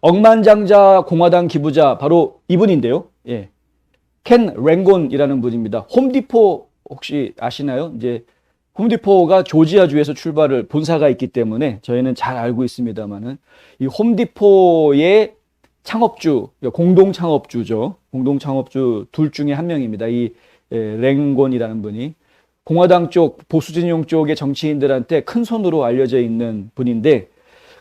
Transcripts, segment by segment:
억만장자 공화당 기부자 바로 이분인데요. 예. 켄 랭곤이라는 분입니다. 홈디포 혹시 아시나요? 이제 홈디포가 조지아주에서 출발을 본사가 있기 때문에 저희는 잘 알고 있습니다만은 이 홈디포의 창업주, 공동 창업주죠. 공동 창업주 둘 중에 한 명입니다. 이 예, 랭곤이라는 분이 공화당 쪽 보수 진영 쪽의 정치인들한테 큰 손으로 알려져 있는 분인데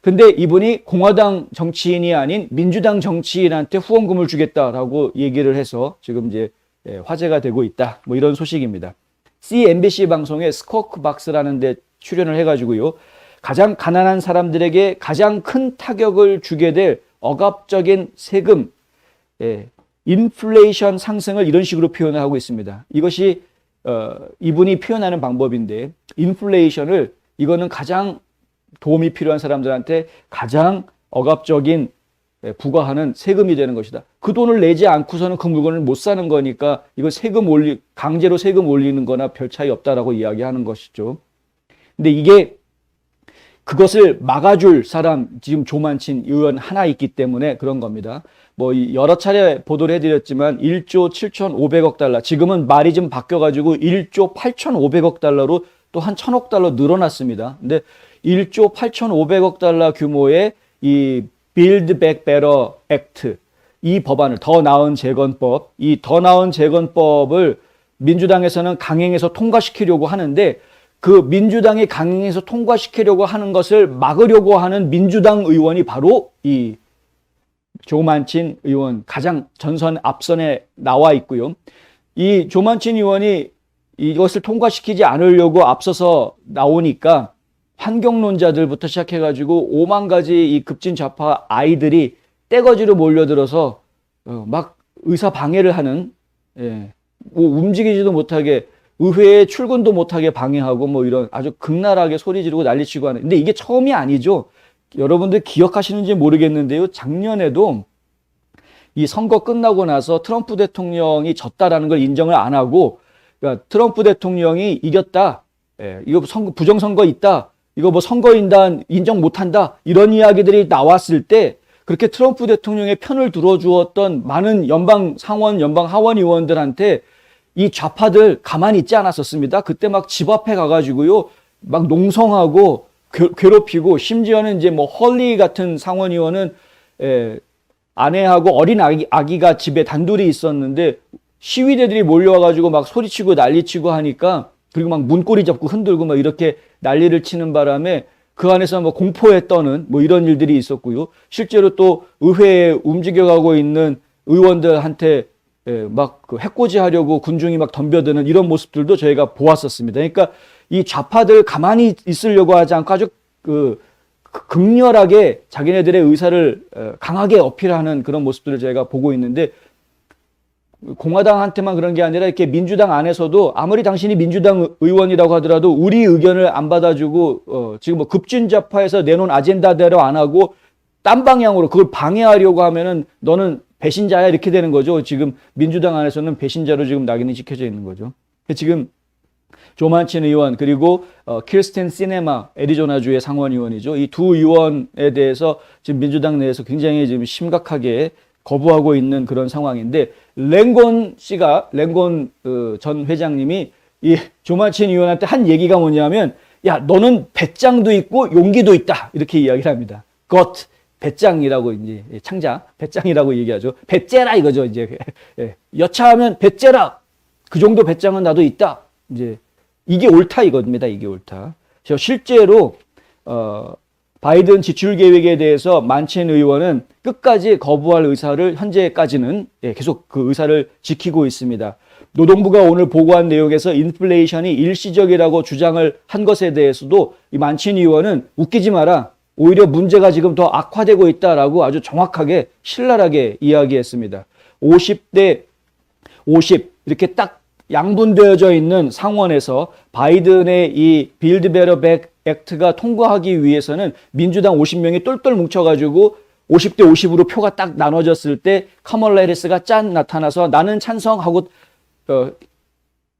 근데 이분이 공화당 정치인이 아닌 민주당 정치인한테 후원금을 주겠다라고 얘기를 해서 지금 이제 예, 화제가 되고 있다. 뭐 이런 소식입니다. CNBC 방송에 스코크 박스라는 데 출연을 해가지고요. 가장 가난한 사람들에게 가장 큰 타격을 주게 될 억압적인 세금, 예, 인플레이션 상승을 이런 식으로 표현을 하고 있습니다. 이것이 어, 이분이 표현하는 방법인데 인플레이션을 이거는 가장 도움이 필요한 사람들한테 가장 억압적인 예, 부과하는 세금이 되는 것이다. 그 돈을 내지 않고서는 그 물건을 못 사는 거니까 이거 세금 올리 강제로 세금 올리는 거나 별 차이 없다라고 이야기하는 것이죠. 근데 이게 그것을 막아줄 사람 지금 조만친 의원 하나 있기 때문에 그런 겁니다. 뭐 여러 차례 보도를 해드렸지만 1조 7,500억 달러 지금은 말이 좀 바뀌어가지고 1조 8,500억 달러로 또한 천억 달러 늘어났습니다. 근데 1조 8,500억 달러 규모의 이 Build Back Better Act 이 법안을 더 나은 재건법 이 더 나은 재건법을 민주당에서는 강행해서 통과시키려고 하는데 그 민주당이 강행해서 통과시키려고 하는 것을 막으려고 하는 민주당 의원이 바로 이 조만친 의원 가장 전선 앞선에 나와 있고요. 이 조만친 의원이 이것을 통과시키지 않으려고 앞서서 나오니까 환경론자들부터 시작해가지고 5만 가지 이 급진 좌파 아이들이 떼거지로 몰려들어서 어, 막 의사 방해를 하는 예, 뭐 움직이지도 못하게 의회에 출근도 못하게 방해하고 뭐 이런 아주 극랄하게 소리 지르고 난리치고 하는 근데 이게 처음이 아니죠. 여러분들 기억하시는지 모르겠는데요. 작년에도 이 선거 끝나고 나서 트럼프 대통령이 졌다라는 걸 인정을 안 하고 그러니까 트럼프 대통령이 이겼다. 예, 이거 선거 부정선거 있다. 이거 뭐 선거인단 인정 못한다. 이런 이야기들이 나왔을 때 그렇게 트럼프 대통령의 편을 들어주었던 많은 연방 상원, 연방 하원 의원들한테 이 좌파들 가만히 있지 않았었습니다. 그때 막 집 앞에 가가지고요. 막 농성하고 괴- 괴롭히고 심지어는 이제 뭐 헐리 같은 상원 의원은 에, 아내하고 어린 아기, 아기가 집에 단둘이 있었는데 시위대들이 몰려와가지고 막 소리치고 난리치고 하니까 그리고 막 문고리 잡고 흔들고 막 이렇게 난리를 치는 바람에 그 안에서 뭐 공포에 떠는 뭐 이런 일들이 있었고요. 실제로 또 의회에 움직여가고 있는 의원들한테 예, 막그 해코지 하려고 군중이 막 덤벼드는 이런 모습들도 저희가 보았었습니다. 그러니까 이 좌파들 가만히 있으려고 하지 않고 아주 그 극렬하게 자기네들의 의사를 어, 강하게 어필하는 그런 모습들을 저희가 보고 있는데 공화당한테만 그런 게 아니라 이렇게 민주당 안에서도 아무리 당신이 민주당 의원이라고 하더라도 우리 의견을 안 받아주고 어, 지금 뭐 급진좌파에서 내놓은 아젠다대로 안 하고 딴 방향으로 그걸 방해하려고 하면은 너는 배신자야 이렇게 되는 거죠. 지금 민주당 안에서는 배신자로 지금 낙인이 찍혀져 있는 거죠. 지금 조만친 의원 그리고 어, 키르스틴 시네마 애리조나주의 상원 의원이죠. 이 두 의원에 대해서 지금 민주당 내에서 굉장히 지금 심각하게 거부하고 있는 그런 상황인데 랭곤 씨가 랭곤 어, 전 회장님이 이 조만친 의원한테 한 얘기가 뭐냐면 야 너는 배짱도 있고 용기도 있다 이렇게 이야기를 합니다. got 배짱이라고 이제 창자 배짱이라고 얘기하죠. 배째라 이거죠 이제 예. 여차하면 배째라 그 정도 배짱은 나도 있다. 이제 이게 옳다 이겁니다. 이게 옳다. 그래서 실제로 어, 바이든 지출 계획에 대해서 만첸 의원은 끝까지 거부할 의사를 현재까지는 예, 계속 그 의사를 지키고 있습니다. 노동부가 오늘 보고한 내용에서 인플레이션이 일시적이라고 주장을 한 것에 대해서도 이 만친 의원은 웃기지 마라. 오히려 문제가 지금 더 악화되고 있다라고 아주 정확하게 신랄하게 이야기했습니다. 50대 50 이렇게 딱 양분되어져 있는 상원에서 바이든의 이 빌드 베러 백 액트가 통과하기 위해서는 민주당 50명이 똘똘 뭉쳐가지고 50대 50으로 표가 딱 나눠졌을 때 카멀라 해리스가 짠 나타나서 나는 찬성하고 어,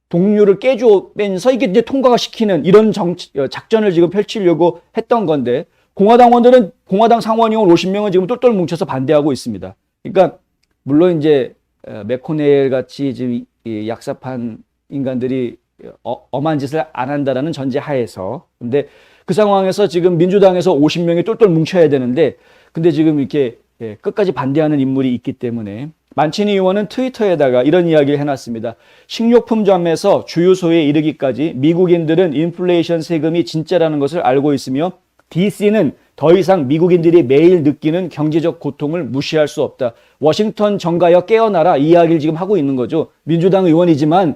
동료를 깨주면서 이게 이제 통과가 시키는 이런 정치, 어, 작전을 지금 펼치려고 했던 건데 공화당원들은 공화당 상원의원 50명은 지금 똘똘 뭉쳐서 반대하고 있습니다. 그러니까 물론 이제 어, 맥코넬 같이 지금 이 약사판 인간들이 어, 엄한 짓을 안 한다라는 전제 하에서 근데 그 상황에서 지금 민주당에서 50명이 똘똘 뭉쳐야 되는데 근데 지금 이렇게 예, 끝까지 반대하는 인물이 있기 때문에 만치니 의원은 트위터에다가 이런 이야기를 해놨습니다. 식료품점에서 주유소에 이르기까지 미국인들은 인플레이션 세금이 진짜라는 것을 알고 있으며 DC는 더 이상 미국인들이 매일 느끼는 경제적 고통을 무시할 수 없다. 워싱턴 정가여 깨어나라 이 이야기를 지금 하고 있는 거죠. 민주당 의원이지만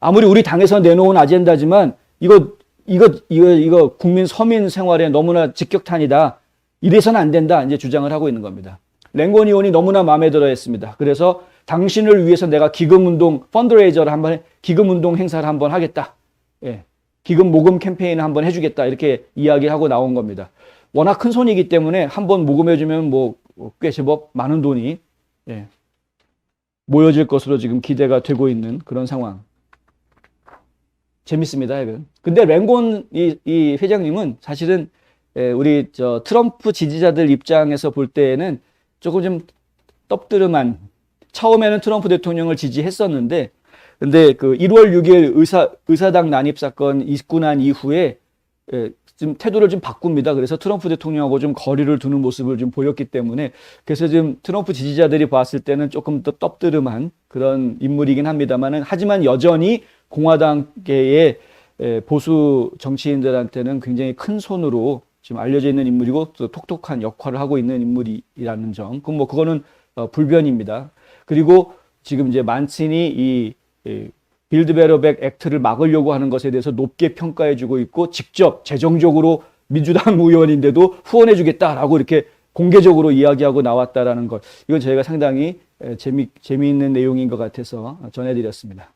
아무리 우리 당에서 내놓은 아젠다지만 이거 이거 이거 이거 국민 서민 생활에 너무나 직격탄이다. 이래서는 안 된다. 이제 주장을 하고 있는 겁니다. 랭곤 의원이 너무나 마음에 들어 했습니다. 그래서 당신을 위해서 내가 기금 운동 펀드레이저를 한번 해- 기금 운동 행사를 한번 하겠다. 예. 기금 모금 캠페인을 한번 해주겠다. 이렇게 이야기하고 나온 겁니다. 워낙 큰 손이기 때문에 한번 모금해주면 뭐 꽤 제법 많은 돈이 예, 모여질 것으로 지금 기대가 되고 있는 그런 상황. 재밌습니다, 이건. 근데 랭곤 이, 이 회장님은 사실은 예, 우리 저 트럼프 지지자들 입장에서 볼 때에는 조금 좀 떡드름한 처음에는 트럼프 대통령을 지지했었는데 근데 그 1월 6일 의사 의사당 난입 사건 있고 난 이후에 예, 좀 태도를 좀 바꿉니다. 그래서 트럼프 대통령하고 좀 거리를 두는 모습을 좀 보였기 때문에 그래서 지금 트럼프 지지자들이 봤을 때는 조금 더 떡드름한 그런 인물이긴 합니다만은 하지만 여전히 공화당계의 에, 보수 정치인들한테는 굉장히 큰 손으로 지금 알려져 있는 인물이고 또 톡톡한 역할을 하고 있는 인물이라는 점. 그럼 뭐 그거는 어, 불변입니다. 그리고 지금 이제 만친이 이, 이 빌드 베러백 액트를 막으려고 하는 것에 대해서 높게 평가해 주고 있고 직접 재정적으로 민주당 의원인데도 후원해 주겠다라고 이렇게 공개적으로 이야기하고 나왔다라는 것. 이건 저희가 상당히 에, 재미 재미있는 내용인 것 같아서 전해 드렸습니다.